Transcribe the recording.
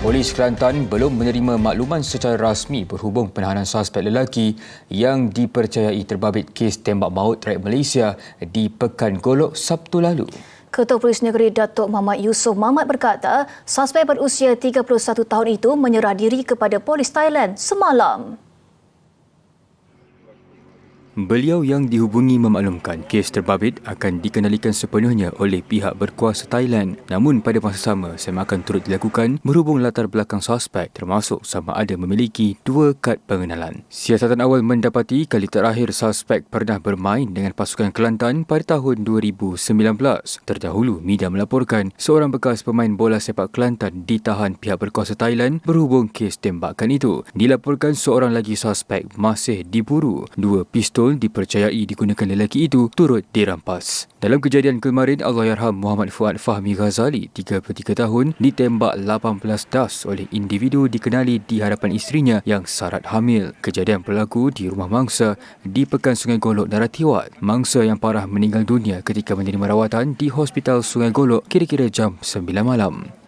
Polis Kelantan belum menerima makluman secara rasmi berhubung penahanan suspek lelaki yang dipercayai terbabit kes tembak maut rakyat Malaysia di Pekan Golok Sabtu lalu. Ketua Polis Negeri Datuk Muhammad Yusof Mahmat berkata, suspek berusia 31 tahun itu menyerah diri kepada polis Thailand semalam. Beliau yang dihubungi memaklumkan kes terbabit akan dikendalikan sepenuhnya oleh pihak berkuasa Thailand. Namun pada masa sama, sema akan turut dilakukan berhubung latar belakang suspek termasuk sama ada memiliki dua kad pengenalan. Siasatan awal mendapati kali terakhir suspek pernah bermain dengan pasukan Kelantan pada tahun 2019. Terdahulu, media melaporkan seorang bekas pemain bola sepak Kelantan ditahan pihak berkuasa Thailand berhubung kes tembakan itu. Dilaporkan seorang lagi suspek masih diburu. Dua pistol pistol dipercayai digunakan lelaki itu turut dirampas. Dalam kejadian kemarin, Allahyarham Muhammad Fuad Fahmi Ghazali, 33 tahun, ditembak 18 das oleh individu dikenali di hadapan isterinya yang syarat hamil. Kejadian berlaku di rumah mangsa di Pekan Sungai Golok, Daratiwat. Mangsa yang parah meninggal dunia ketika menerima rawatan di Hospital Sungai Golok kira-kira jam 9 malam.